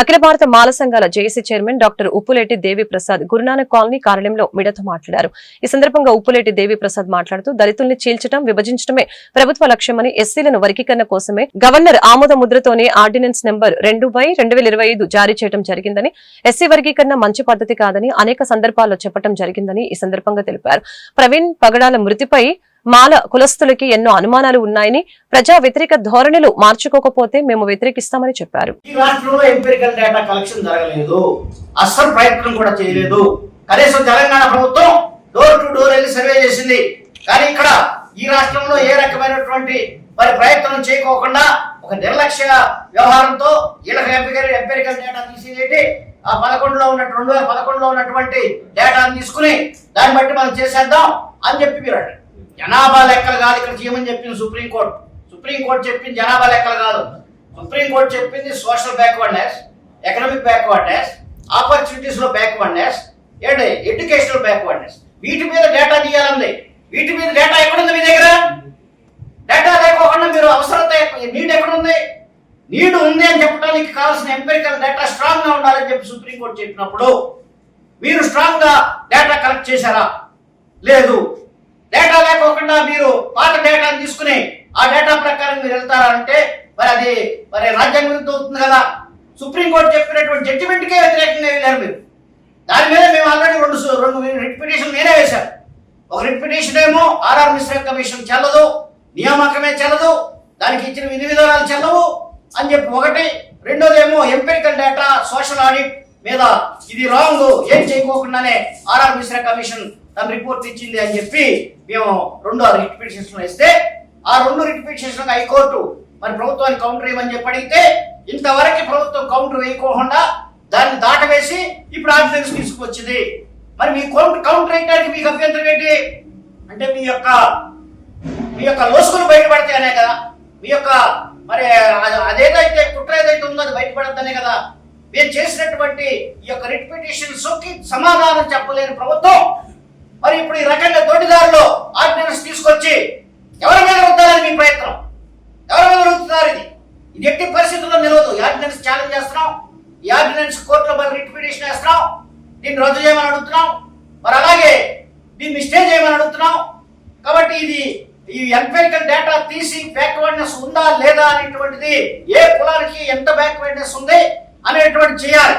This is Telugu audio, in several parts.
అఖిల భారత మాల సంఘాల JAC chairman doctor Uppuleti Devi Prasad Gurunanak colony కార్యాలయంలో మీడియాతో మాట్లాడారు. ఈ సందర్భంగా ఉప్పులేటి దేవి ప్రసాద్ మాట్లాడుతూ దళితుల్ని చీల్చడం విభజించడమే ప్రభుత్వ లక్ష్యమని ఎస్సీలను వర్గీకరణ కోసమే గవర్నర్ ఆమోద ముద్రతోనే ఆర్డినెన్స్ నెంబర్ రెండు బై రెండు వేల ఇరవై ఐదు జారీ చేయడం జరిగిందని ఎస్సీ వర్గీకరణ మంచి పద్ధతి కాదని అనేక సందర్భాల్లో చెప్పడం జరిగిందని ఈ సందర్భంగా తెలిపారు. ప్రవీణ్ పగడాల మృతిపై మాల కులస్తులకి ఎన్నో అనుమానాలు ఉన్నాయని ప్రజా వ్యతిరేక ధోరణులు మార్చుకోకపోతే మేము వ్యతిరేకిస్తామని చెప్పారు. ఈ రాష్ట్రంలో డేటా కలెక్షన్ జరగలేదు. అస్సలు ప్రయత్నం కూడా చేయలేదు. కనీసం తెలంగాణ ప్రభుత్వం డోర్ టు డోర్ వెళ్ళి సర్వే చేసింది. కానీ ఇక్కడ ఈ రాష్ట్రంలో ఏ రకమైనటువంటి మరి ప్రయత్నం చేయకోకుండా ఒక నిర్లక్ష్య వ్యవహారంతో వీళ్ళకి ఎంపికల్ ఎంపెరికల్ డేటా తీసేది ఆ పదకొండులో ఉన్న రెండు వేల పదకొండులో ఉన్నటువంటి డేటాను తీసుకుని దాన్ని బట్టి మనం చేసేద్దాం అని చెప్పి మీరు జనాభా లెక్కలు కాదు ఇక్కడ చేయమని చెప్పింది సుప్రీంకోర్టు సుప్రీంకోర్టు చెప్పింది జనాభా లెక్కలు కాదు. సుప్రీంకోర్టు చెప్పింది సోషల్ బ్యాక్వర్డ్నెస్ ఎకనామిక్ బ్యాక్వర్డ్నెస్ ఆపర్చునిటీస్లో బ్యాక్వర్డ్నెస్ ఏంటి? Educational backwardness. వీటి మీద డేటా తీయాలంది వీటి మీద డేటా ఎక్కడుంది మీ దగ్గర? డేటా లేకోకుండా మీరు అవసరత నీడ్ ఎక్కడుంది? నీడ్ ఉంది అని చెప్పడానికి కావాల్సిన ఎంపెరికల్ డేటా స్ట్రాంగ్గా ఉండాలని చెప్పి సుప్రీంకోర్టు చెప్పినప్పుడు మీరు స్ట్రాంగ్గా డేటా కలెక్ట్ చేశారా? లేదు. డేటా లేకోకుండా మీరు పాత డేటాను తీసుకుని ఆ డేటా ప్రకారం మీరు వెళ్తారంటే మరి అది మరి రాజ్యాంగ విరుద్ధం అవుతుంది కదా. సుప్రీంకోర్టు చెప్పినటువంటి జడ్జిమెంట్కే వ్యతిరేకంగా వెళ్ళారు మీరు. దాని మీద మేము ఆల్రెడీ రెండు రెండు రిట్ పిటిషన్ నేనే వేశాను. ఒక రిట్ పిటిషన్ ఏమో ఆర్ఆర్ మిశ్రా కమిషన్ చెల్లదు నియామకమే చెల్లదు దానికి ఇచ్చిన విధి విధానాలు చెల్లవు అని చెప్పి ఒకటి రెండోది ఏమో ఎంపెరికల్ డేటా సోషల్ ఆడిట్ మీద ఇది రాంగ్ ఏం చేయకోకుండానే ఆర్ఆర్ మిశ్రా కమిషన్ తన రిపోర్ట్ ఇచ్చింది అని చెప్పి మేము రెండు రిట్ పిటిషన్స్ ఇస్తే ఆ రెండు రిట్ పిటిషన్స్ హైకోర్టు మరి ప్రభుత్వానికి కౌంటర్ వేయమని చెప్పి అడిగితే ఇంతవరకు ప్రభుత్వం కౌంటర్ వేయకోకుండా దాన్ని దాటవేసి ఇప్పుడు ఆర్డినెన్స్ తీసుకొచ్చింది. మరి మీ కౌంటర్ కౌంటర్ వేయడానికి మీకు అభ్యంతరం ఏంటి? అంటే మీ యొక్క మీ యొక్క లోసుకులు బయటపడతాయనే కదా మీ యొక్క మరి అదేదైతే కుట్ర ఏదైతే ఉందో అది బయటపడద్దనే కదా. మీరు చేసినటువంటి ఈ యొక్క రిట్ పిటిషన్ సొక్కి సమాధానం చెప్పలేని ప్రభుత్వం. మరి ఇప్పుడు ఈ రకంగా దొడ్డిదారులో ఆర్డినెన్స్ తీసుకొచ్చి ఎవరి మీద రుద్దాలని మీ ప్రయత్నం? ఎవరి మీద రుద్దుతున్నారు ఇది? ఇది ఎట్టి పరిస్థితుల్లో నిలవదు. ఈ ఆర్డినెన్స్ ఛాలెంజ్ చేస్తున్నాం. ఈ ఆర్డినెన్స్ కోర్టులో మరి రిట్ పిటిషన్ వేస్తున్నాం. దీన్ని రద్దు చేయమని అడుగుతున్నాం. మరి అలాగే దీన్ని స్టే చేయమని అడుగుతున్నాం. కాబట్టి ఇది ఈ ఎంపెరికల్ డేటా తీసి బ్యాక్వర్డ్నెస్ ఉందా లేదా అనేటువంటిది ఏ కులానికి ఎంత బ్యాక్వర్డ్నెస్ ఉంది? అనేటువంటి చేయాలి.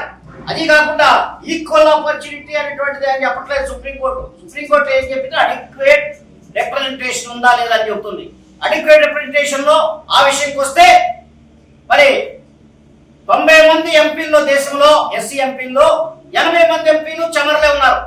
అది కాకుండా ఈక్వల్ ఆపర్చునిటీ అనేటువంటిది అని చెప్పట్లేదు సుప్రీంకోర్టు సుప్రీంకోర్టు ఏం చెప్పింది? అడిక్వేట్ రిప్రజెంటేషన్ ఉందా లేదా అని చెప్తుంది. అడిక్వేట్ రిప్రజెంటేషన్లో ఆ విషయంకి వస్తే మరి తొంభై మంది ఎంపీల్లో దేశంలో ఎస్సీ ఎంపీల్లో ఎనభై మంది ఎంపీలు చమరలే ఉన్నారు.